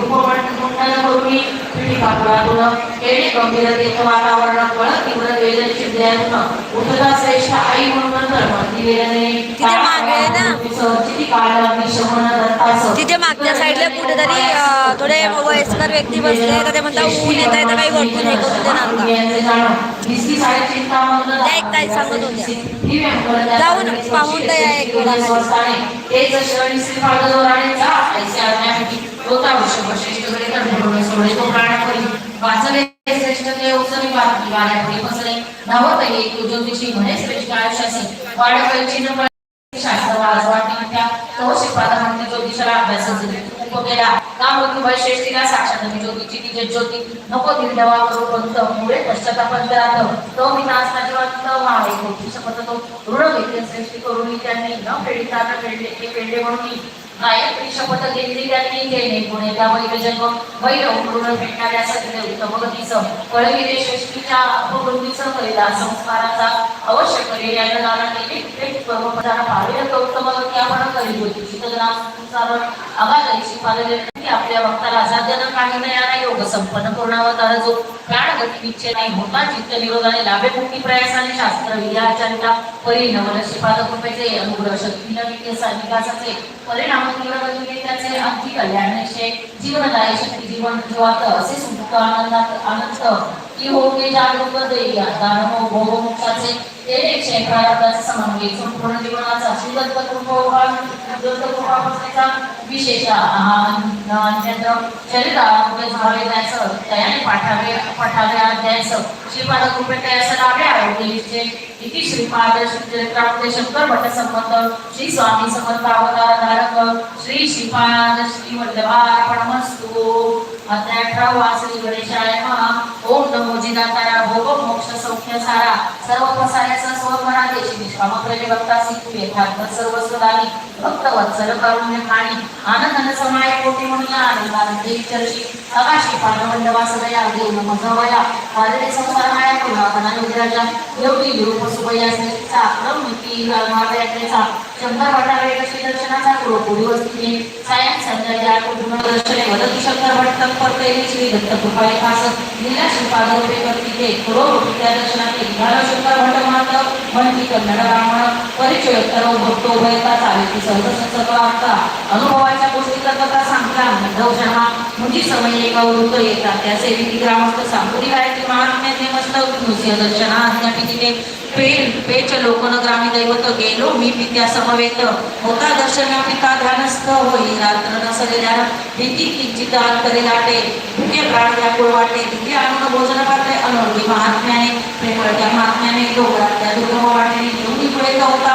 उपमंडलपूर्वी पिढीपापुरातून केळी गंभीरतेचं वातावरण कळत तीव्र वेदन चिंध्यातून उठता श्रेष्ठ आई म्हणून मागे ना? मागच्या साईडला कुठेतरी थोडे वयस्कर व्यक्ती बसले तर ते म्हणतात ऊन येत आहे तर काही वरतून हे करून देणार का? त्या एक ताई सांगत होत्या. जाऊन पाहून तर या एक वेळा. श्रेष्ठ धावत ज्योतिषी म्हणे श्रेष्ठ आयुष्याचे वाड्याकडे चिन्ह शास्त्र वाटण्याच्या ज्योतिषाला अभ्यासाचे उप केला का मृत्यूबाई श्रेष्ठीला साक्षात ज्योतिची तिचे ज्योती. नको दिलदवा करू पंत मुळे पश्चातापंतरात तो मी नाचना जिवंत मावे होती शपथ तो ऋण घेतले. श्रेष्ठी करून त्यांनी न फेडिता न फेडले. ते फेडले म्हणून गायत्री शपथ घेतली त्यांनी केले पुणे त्या बैल वैर बैल भेटणाऱ्या सगळे उत्तम गतीचं कळविले श्रेष्ठीच्या अपवृत्तीचं करीला संस्काराचा अवश्य करेल या नाना केले ते परमपदाला पावेल तो उत्तम गती आपण करी होती. शीतजना संसार अगाधरी शिकवालेले नाही. आपल्या भक्ताला असाध्य न काही नयाना योग संपन्न पूर्णावतार जो प्राण गती निश्चय नाही होता चित्त निरोधाने लाभे मुक्ती प्रयासाने शास्त्र विद्याचारिता परिणवन श्रीपाद कृपेचे अनुग्रह शक्तीला विकासा विकासाचे परिणाम त्याचे अगदी कल्याण निश्चय जीवनदायी शक्ती जीवन जीवात असे सुख आनंदात आनंद की होते जागरूक देई दानव भोग मोक्षाचे ते एकशे प्रारब्धाचे समन्वय संपूर्ण जीवनाचा श्रीदत्त कृपा दत्त कृपापासूनचा विशेष अत्यंत चरितामध्ये झाले द्यायचं त्याने पाठावे पाठावे अध्यायचं श्रीपाद कृपे त्यास लाभे आरोग्य इति श्रीपाद श्रीचरित्रामध्ये शंकर भट्ट संबंध श्री स्वामी समर्थ अवतार धारक श्री श्रीपाद श्री वल्लभार्पणमस्तु अध्याय अठरावा श्री गणेशाय नमः। ओम नमो जिदातारा भोग मोक्ष सौख्य सारा। सर्व पसाऱ्याचा स्वभरा देशी निष्काम प्रेमी भक्ता सिद्धू यथार्थ सर्व सुदानी भक्त वत्सल करुण्य खाणी। आनंद समाय कोटी म्हणून आनंदानंदे चर्ची आकाशी पांडवंड सदया देव नम भवया। पादरे संसार माया पुन्हा कनाने विराजा योगी विरूप supaya saya tak mungkin dalam hal yang saya tak Shankar भटावे कशी दर्शनाचा गुरु पुढी वस्तीने सायं संध्या कुटुंब दर्शने वदती शंकर भट्ट तत्परते श्री दत्त कृपाळे खास लीला श्रीपाद रूपे करती ते. करो त्या दर्शनाने निघाला शंकर भट्ट म्हणत म्हणती कन्नड ब्राह्मण परिचय उत्तर भक्तो भयता चाले ती सर्व संसर्ग आता अनुभवाच्या गोष्टी कथा सांगता नंदव शर्मा मुझी समय एका वृत्त येतात. त्या सेविकी ग्रामस्थ सांपुरी गायत्री महात्म्याने मस्त नृसिंह दर्शना अज्ञापितीने पेल पेच लोकन ग्रामी दैवत गेलो मी पित्या समवेत होता दर्शना पिता ध्यानस्थ होई रात्र नसले ध्यान भीती किंचित अंतरे लाटे. भुके प्राण व्याकुळ वाटे. भीती आनंद भोजन पात्रे अनोळखी महात्म्याने. प्रेमळत्या महात्म्याने डोंगरात दुर्गम वाटेने घेऊन पुढे होता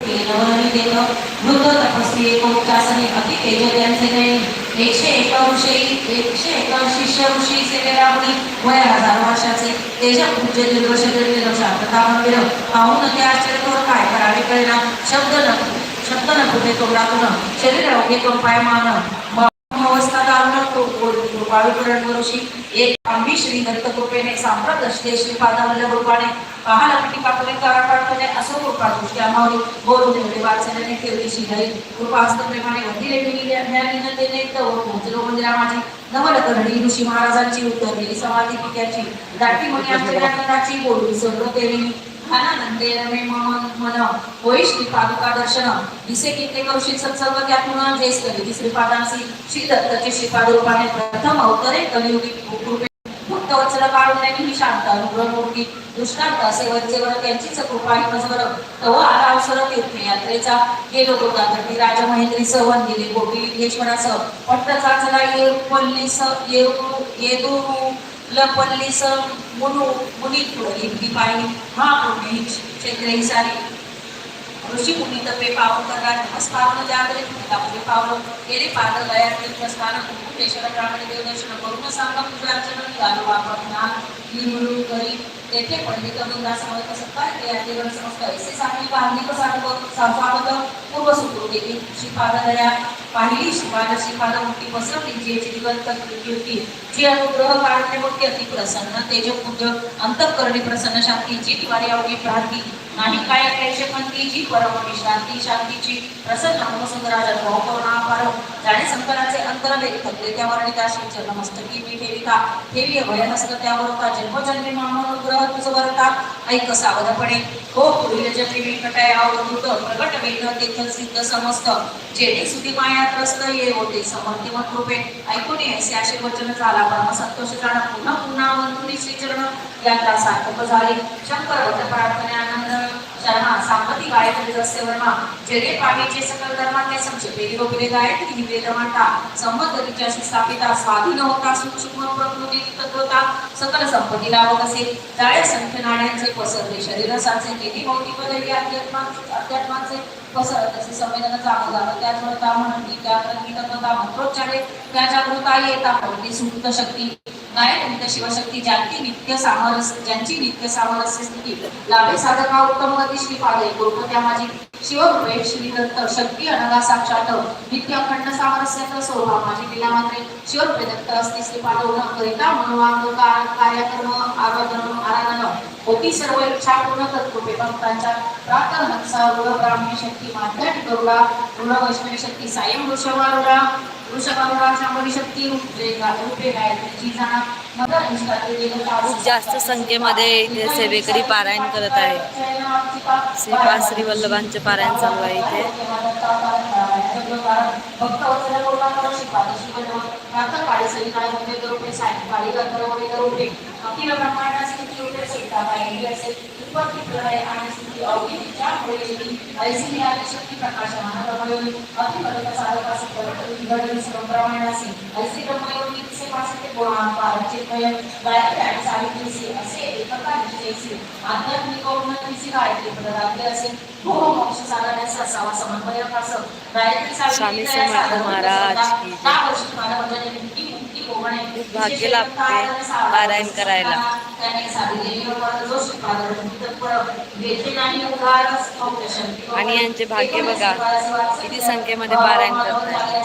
नवनवी देह मृत तपस्वी एकोपचासने अति तेज त्यांचे नयनी. एकशे एका ऋषी एकशे एका शिष्य ऋषी सेवेला आपली वय हजार वर्षाचे त्याच्या पूज्य दीर्घ शरीर शांतता मंदिर पाहून ते आश्चर्य काय करावे कळेना. शब्द न शब्द न कुठे तोंडातून. शरीर अवघे पाय अवस्था दारुण कृपाळूकरण ऋषी एक आम्ही श्री दत्त कृपेने सांप्रत असते. श्रीपादा वल्लभ रूपाने पाहाला असो कृपा दृष्टी आम्हावरी वाचल्याने कृपा तव पोचलो मंदिरा माझी ऋषी महाराजांची उतरलेली समाधी पित्याची दाटी मनी आश्चर्यानंदाची बोलून सर्व देवी आनंदे मन होई श्री पादुका दर्शन दिसे कित्येक वर्षी त्यातून जेस करी श्रीपादांसी श्री दत्तचे श्रीपाद रूपाने प्रथम अवतरे कलियुगी कृपे भक्त वत्सल ही शांत अनुग्रह दृष्टांत असे वरचेवर त्यांचीच कृपा ही मजवर तव आला अवसर तीर्थयात्रेचा गेलो होता तर राजा महेंद्री सह वंदिले गोपी लिंगेश्वरासह पट्ट चाचला येपल्लीस येऊ येदू लपल्लीस मुनु मुनी थोडी पाहिली महापुण्य क्षेत्रे सारी. ऋषी मुनी तपे पावन करणार नमस्कार जागरे आपले पावलं गेले पाद गया तीर्थस्थान कुंभेश्वर ब्राह्मणी देवदर्शन करून सांगा पूजार्चन निघालो वापरना लिमुळू करी तेथे पंडित वृंदा समर्थ सत्कार केला देवन संस्था ऐसे सांगली बांधली साधव संपावत पूर्व सुरू केली दया पाहिली श्रीपाद श्रीपाद मुक्ती पसरली जी जीवंत होती जी अनुग्रह काढणे मुक्ती अति प्रसन्न तेज पूज अंतःकरणी प्रसन्न शांती जी तिवारी अवघी प्रांती नाही काय क्लेशे पण ती जी परम शांती शांतीची प्रसन्न मनसुंदराच्या भाव करुणा पार जाणे संकलाचे अंतरले थकले त्यावर आणि त्या वर्णित नमस्तकी मी ठेविता ठेवी अभय हस्त त्यावर जन्मजन्मी मामन ग्रह तुझ वरता ऐक सावधपणे. हो पुढील जन्मी वेंकटाय अवधूत प्रगट वेग तेथल सिद्ध समस्त. जेणे सुधी माया त्रस्त ये होते समर्थी मत रूपे ऐकून ऐसे असे वचन झाला परम संतोष जाण. पुन्हा पुन्हा वंतुनी श्रीचरण यात्रा सार्थक झाली. शंकर वत प्रार्थने आनंद शरणा सांपती गायत्री जसे वर्मा जेणे पावीचे सकल धर्मात्या संक्षेपे वगैरे गायत्री निवेद मांडा संबंधरीच्या स्थापिता स्वाधीन होता सूक्ष्म प्रकृती तत्वता सकल संपत्ती लावत असे जाळे संख्य नाण्यांचे पसरले शरीरसाचे केली भौतिक पदवी अध्यात्मा अध्यात्माचे पसरत असे संवेदन जाग जात त्या ज्वळता म्हणती त्या प्रतीतत्वता मंत्रोच्चारे त्या जागृता येता प्रवृत्ती सुप्त शक्ती. गायक शिवशक्ती ज्यांची नित्य सामरस्य ज्यांची नित्य सामरस्य स्थिती लाभे साधका उत्तम गती श्रीपादे गुरुत्व त्या माझी शिवकृपे श्री दत्त शक्ती अनगा साक्षात नित्य अखंड सामरस्यात शोभा माझी पिला मात्रे शिवरूपे दत्त असते. श्रीपाद न करिता मनोवांग कार्यक्रम आराधन आराधन. होती सर्व इच्छा पूर्ण कर्तृपे भक्तांच्या प्रातः ब्राह्मणी शक्ती माध्याटी ऋण वैष्णवी शक्ती सायं वृषभारुडा वृषभारुडा शांभवी शक्ती रूपे गा- रूपे गायत्रीची जाणा मग निष्ठात्री देवता खूप जास्त संख्येमध्ये इथे सेवेकरी पारायण करत आहे. श्रीपाद श्री वल्लभांचे पारायण चालू आहे इथे. अखिल ब्रह्मांडाचे किती सीता पाहिली असेल उत्पत्ती प्रलय आणि स्थिती अवघीच्या मुळे ऐसी आली शक्ती प्रकाशमान ब्रह्मयोगी अति बलक साधका सुपर घडली सर्व ब्रह्मांडासी ऐसी ब्रह्मयोगी तिचे पासे ते पुराण पारचे भय गायत्री आणि सावित्रीचे असे एकता निश्चयचे आध्यात्मिक उन्नतीचे गायत्री प्रदाते असे हो मोक्ष साधण्याचा असावा समन्वय असं गायत्री स्वामी सावित्री समर्थ महाराज की जय. दहा वर्ष मला म्हणजे मुक्ती मुक्ती होणे भाग्य लाभते पारायण करायला. आणि यांचे भाग्य बघा, किती संख्येमध्ये पारायण करताय.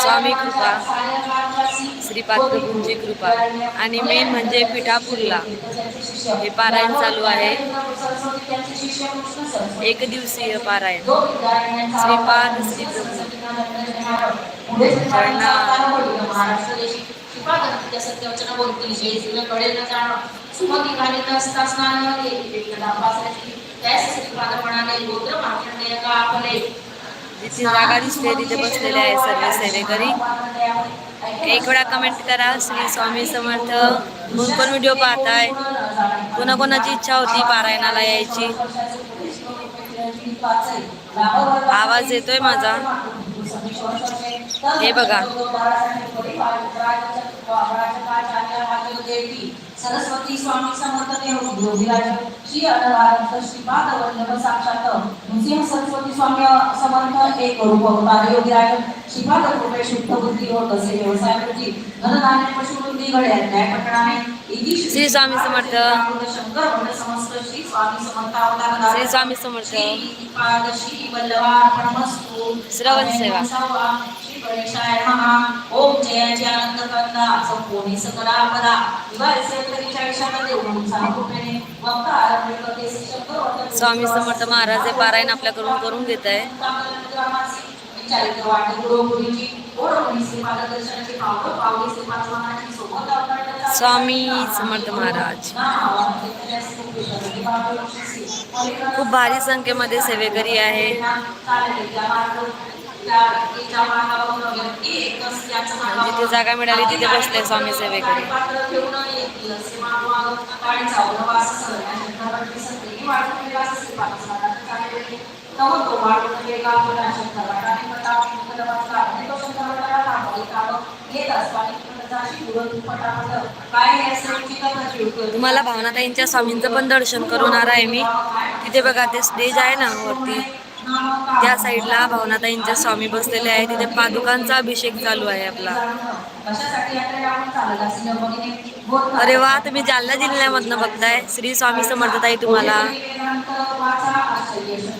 स्वामी कृपा, श्रीपाद प्रभूंची कृपा. आणि मेन म्हणजे पिठापूरला. हे पारायण चालू आहे. एक दिवसीय पारायण. श्रीपाद श्री प्रभू महाराष्ट्र देशी श्रीपाद नित्य सत्यवचन बोलतील जय कळेल न जाणं. सुमती घालीत असता स्नान एकदा पासण्याची त्यास श्रीपादपणाने गोत्र मार्कंडेय का आपले? जिथे जागा दिसते तिथे बसलेले आहे सर्व सेवेकरी. एक वेळा कमेंट करा श्री स्वामी समर्थ. कोण कोण व्हिडिओ पाहताय. कोणाकोणाची इच्छा होती पारायणाला यायची? आवाज येतोय माझा. हे बघा. सरस्वती स्वामी समर्थ देव श्री अनराध श्रीपाद वल्लभ साक्षात. नृसिंह सरस्वती स्वामी समर्थ एक रूप अवतार योगीराज श्रीपाद कृपे शुद्ध बुद्धी होत असे व्यवसाय वृत्ती धनधान्य पशुवृत्ती घडे न्याय प्रकरणाने श्री स्वामी समर्थ. शंकर वंद समस्त श्री स्वामी समर्थ अवतार श्री स्वामी समर्थ. श्री पाद श्री वल्लभार्पणमस्तु श्रवण सेवा. श्री गणेशाय नमः ओम जयाची आनंद कंदा संपूर्ण सकलापदा दिवाळीचे त्रेचाळीसामध्ये ओमचा कृपेने वक्ता आरंभ करते शंकर वंद स्वामी समर्थ महाराज हे पारायण आपल्याकडून करून घेत आहे स्वामी समर्थ महाराज. खूप भारी संख्येमध्ये सेवेकरी आहे. जिथे जागा मिळाली तिथे बसले स्वामी सेवेकरी. तुम्हाला भावनाताईंच्या स्वामींचं पण दर्शन करून आहे मी. तिथे बघा ते स्टेज आहे ना वरती. त्या साईडला भावनाताईंचे स्वामी बसलेले आहे तिथे पादुकांचा अभिषेक चालू आहे आपला. अरे वा तुम्ही जालना जिल्ह्यामधनं बघताय. श्री स्वामी समर्थताई तुम्हाला.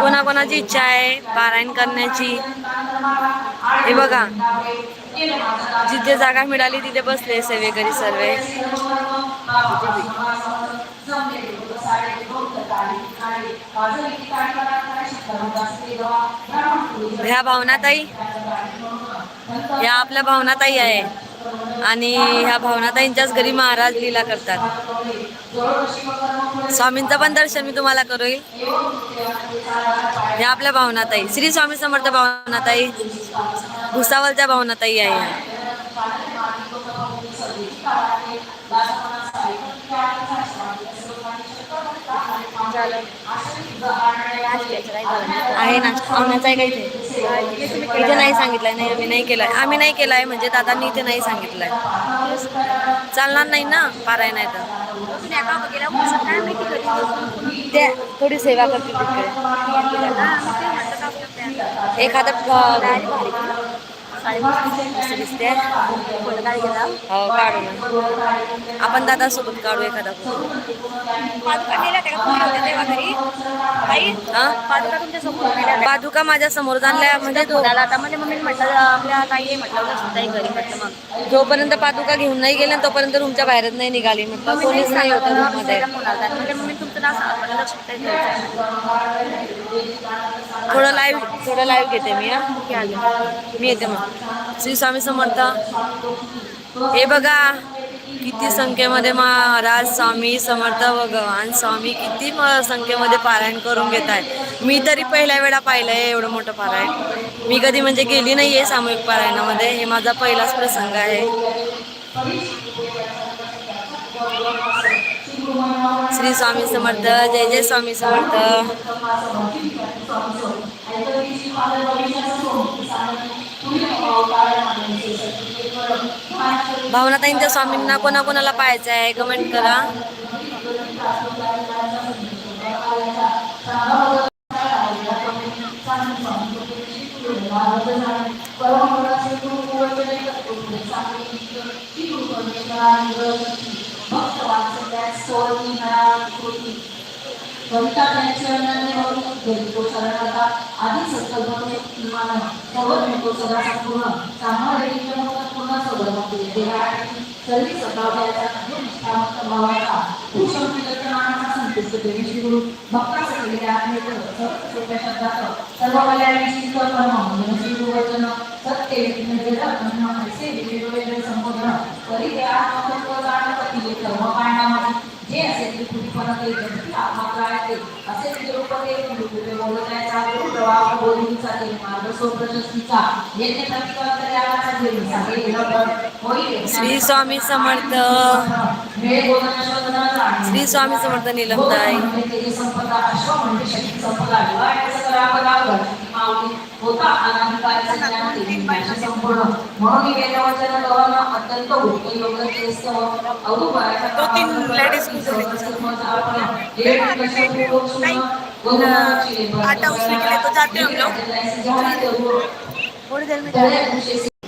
कोणाकोणाची इच्छा आहे? पारायण करण्याची? हे बघा. जिथे जागा मिळाली तिथे बसले सेवेकरी सर्व. ह्या भावनाताई. या आपल्या भावनाताई आहे. आणि ह्या भावनाताईंच्याच घरी महाराज लीला करतात स्वामींचं पण दर्शन मी तुम्हाला करू ह्या आपल्या भावनाताई श्री स्वामी समर्थ भावनाताई भुसावलच्या भावनाताई आहे ह्या. आहे ना आवण्याचा आहे काही इथे नाही सांगितलंय नाही आम्ही नाही केलंय. आम्ही नाही केलाय म्हणजे दादांनी इथे नाही सांगितलंय. चालणार नाही ना पाराय नाही तर. त्या थोडी सेवा करते तिकडे. एखादं दिसते हो काढू ना आपण दादा सोबत काढू एखादा पादुका माझ्यासमोर जाणल्या म्हणजे म्हणजे जोपर्यंत पादुका घेऊन नाही गेल्या तोपर्यंत रूमच्या बाहेरच नाही निघाली. म्हटलं कोणीच नाही होतं रूममध्ये. म्हणजे थोडं लाईव्ह थोडं लाईव्ह घेते मी हा. मी येते मग. श्री स्वामी समर्थ. हे बघा किती संख्येमध्ये महाराज स्वामी समर्थ भगवान स्वामी किती संख्येमध्ये पारायण करून घेत आहेत. मी तरी पहिल्या वेळा पाहिलंय एवढं मोठं पारायण. मी कधी म्हणजे गेली नाहीये सामूहिक पारायणामध्ये. हे माझा पहिलाच प्रसंग आहे. श्री स्वामी समर्थ जय जय स्वामी समर्थ. भावनाताईंच्या स्वामींना कोणाकोणाला पाहायचं आहे? कमेंट करा. कविता त्यांच्याने तो सरळता आधी संकल्पने किमान सर्व मिळतो सगळा संपूर्ण चांगला पूर्ण सगळं सर्व सकाळच्या निष्ठावंत भावाचा भूषण विलक्षणाचा संतुष्ट देवी गुरु भक्तासाठी आत्मेत सोप्या शब्दात सर्व कल्याणाची कल्पना म्हणजे श्री गुरुवचन सत्य निर्जल असे वेगवेगळे संबोधन तरी ते आत्मतत्व हे असेल ते ते जगती आत्मात्राय ते असे ते रूपते बोलण्याचा प्रवाह बोलणीचा ते मार्ग सो प्रशस्तीचा यज्ञ प्रतिकार देवीचा हे विलंबन होईल श्री स्वामी समर्थ. वेळ श्री स्वामी समर्थ निलमताई तेजी संपदा अश्व म्हणजे शक्ती संपदा विवाहाचं करावं घरची माऊली होता. अनाधिकारी भाषा संपूर्ण. म्हणून ही वेदवचन गवळणं अत्यंत उत्तम योग्य केस अवधूत तो तीन ladies आटा उसने के लिए तो जाते हम लोग थोड़ी देर में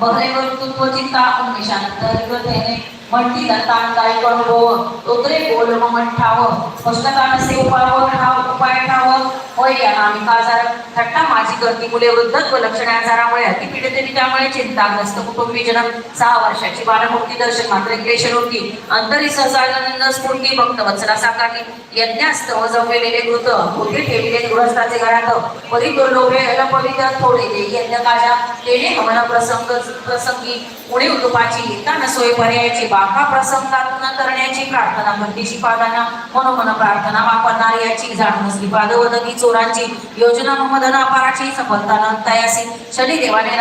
बघणे करून चिंता उन्मेषानंतर तेने म्हणती दत्तान काही अनुभव. तोत्रे बोल मग ठाव. स्पष्टता से उपाव ठाव उपाय ठाव. होय या नामी आजार थट्टा माझी गर्दी मुले वृद्धत्व लक्षणे आजारामुळे अतिपीडित त्यामुळे चिंताग्रस्त कुटुंबीजन. सहा वर्षाची बालमूर्ती दर्शन मात्र क्लेशन होती अंतरी सहसानंद स्फूर्ती भक्त वत्सला साकारली. यज्ञास्तव जमलेले कृत. होते ठेविले गृहस्थाचे घरात. परी दुर्लोभे अलपवित थोडे दे यज्ञ काजा. तेने हवन प्रसंग प्रसंगी. पुढे उतुपाची येताना सोय पर्यायाची बाका प्रसंगातून करण्याची प्रार्थना भक्तीची पादाना मनोमन प्रार्थना वापरणार याची जाण नसली पादवदनी चोरांची योजना मदन अपाराची सफलता तयासी शनी देवाने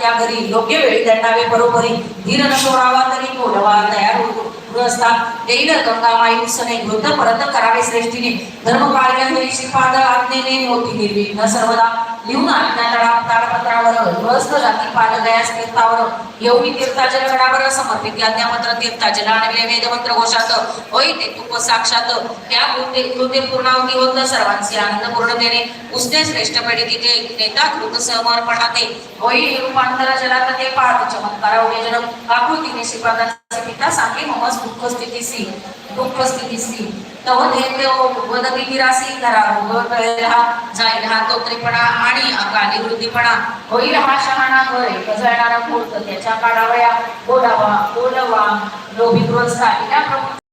त्या घरी योग्य वेळी दंडावे बरोबरी धीर न सोडावा तरी बोलवा तयार होतो. गृहस्था देईल गंगा माई सने वृद्ध परत करावे श्रेष्ठीने. धर्म पाळल्या होई श्रीपाद आज्ञेने होती निर्विघ्न सर्वदा लिहून आज्ञा तळा ताडपत्रावर गृहस्थ जाती पाल गयास तीर्थावर एवढी तीर्थाजल गडावर समर्पित आज्ञापत्र तीर्थाजल आणले वेदमंत्र घोषात होई ते तुप साक्षात. त्या कृते कृते पूर्णावती होत सर्वांचे आनंद पूर्ण देणे उसने श्रेष्ठ पेढी तिथे नेता कृत समर्पणाते होई रूपांतर जलात ते पाहत चमत्कार जन आकृतीने श्रीपादांचे पिता सांगे ममस दुःख स्थितीसी दुःख स्थितीसी तव देते वदविधी रासी करा रोग जाईल. हा तोत्रेपणा आणि अकाली वृद्धीपणा होईल हा शहाणा करे कजळणारा मूर्त त्याच्या काढावया बोलावा बोलवा. लोभी गृहस्था या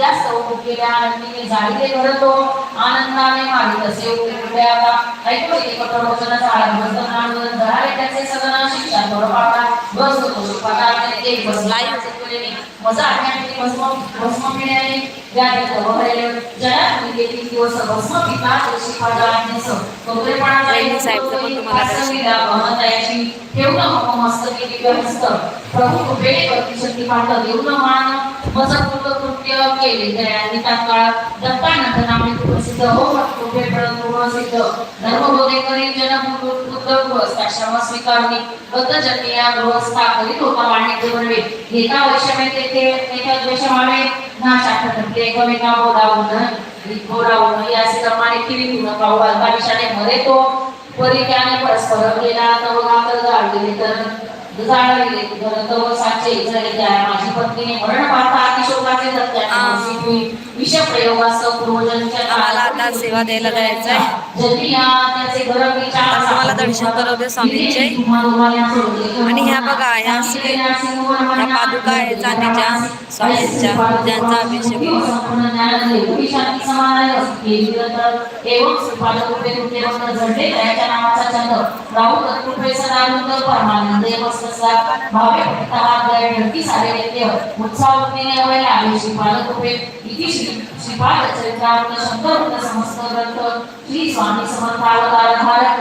त्या सौ मुकेल्या आनंदीने जाळीले घर तो आनंदाने मागे तसे उठले आता? ऐकू येते कठोर वचनाचा आरंभ. नांदून धरावे त्याचे सगळं शिक्षा थोडं पाडा. बस होतो शिवपादाने ते बस Live. मजा आणण्यासाठी भस्म भस्म पिण्याने. व्याधी भरले. जगात गेली दिवस भस्म पिता शिवपादा आणण्यास तोत्रेपणाचा वहिनी साहेबचं पण तुम्हाला दर्शन वासवीला गहनतायाची ठेवणं मम मस्तकी दिव्य हस्त प्रभू कृपे करती शक्ती पाठ देऊन मान. मजपूर्त कृत्य केले. दयानी तात्काळ दत्तानंद नामे प्रसिद्ध हो कृपे प्रसिद्ध. धर्मबोधे करी जन बुद्ध गृहस्थाश्रम स्वीकारणी. बद्ध जटिया गृहस्था करीत होता वाणिज्य बनवे. एका वैषम्य तेथे एका द्वेषमावे नाशात टपले एकमेका बोलावून बोलावून. या क्रमाने किरी पाहू. अल्पा विषाने मरे तो. परी परस्पर गेला तव घातर जाळले तर जाळले तर तो साचे जळे त्या. माझी पत्नीने मरण पाहता um, आम्हाला आता सेवा द्यायला जायचं आहे. तुम्हाला दर्शन करवते स्वामींचे. आणि ह्या बघा, ह्या श्री- ह्या पादुका आहेत चांदीच्या स्वामींच्या, ज्यांचा अभिषेक होतो. श्री स्वामी समर्थावतार धारक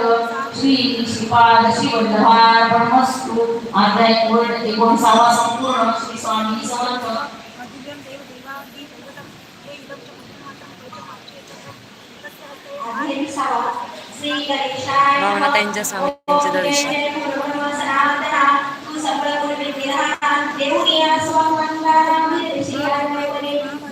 श्री श्रीपाद श्री वल्लभार ब्रह्मस्तु अध्याय पूर्ण एकोणसावा संपूर्ण श्री स्वामी समर्थ भावनाताईंच्या स्वामींचे दर्शन.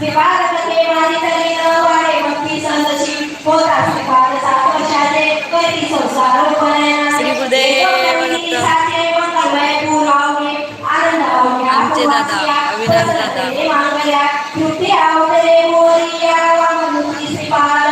विभागते माझी तरी न वाढे भक्ती संतशी होत असते पाच सात वर्षाचे कैदी संसार श्री गुरुदेव दत्त. आमचे दादा, अविनाश दादा. कृती आवडे मोरिया वामनुती श्रीपाद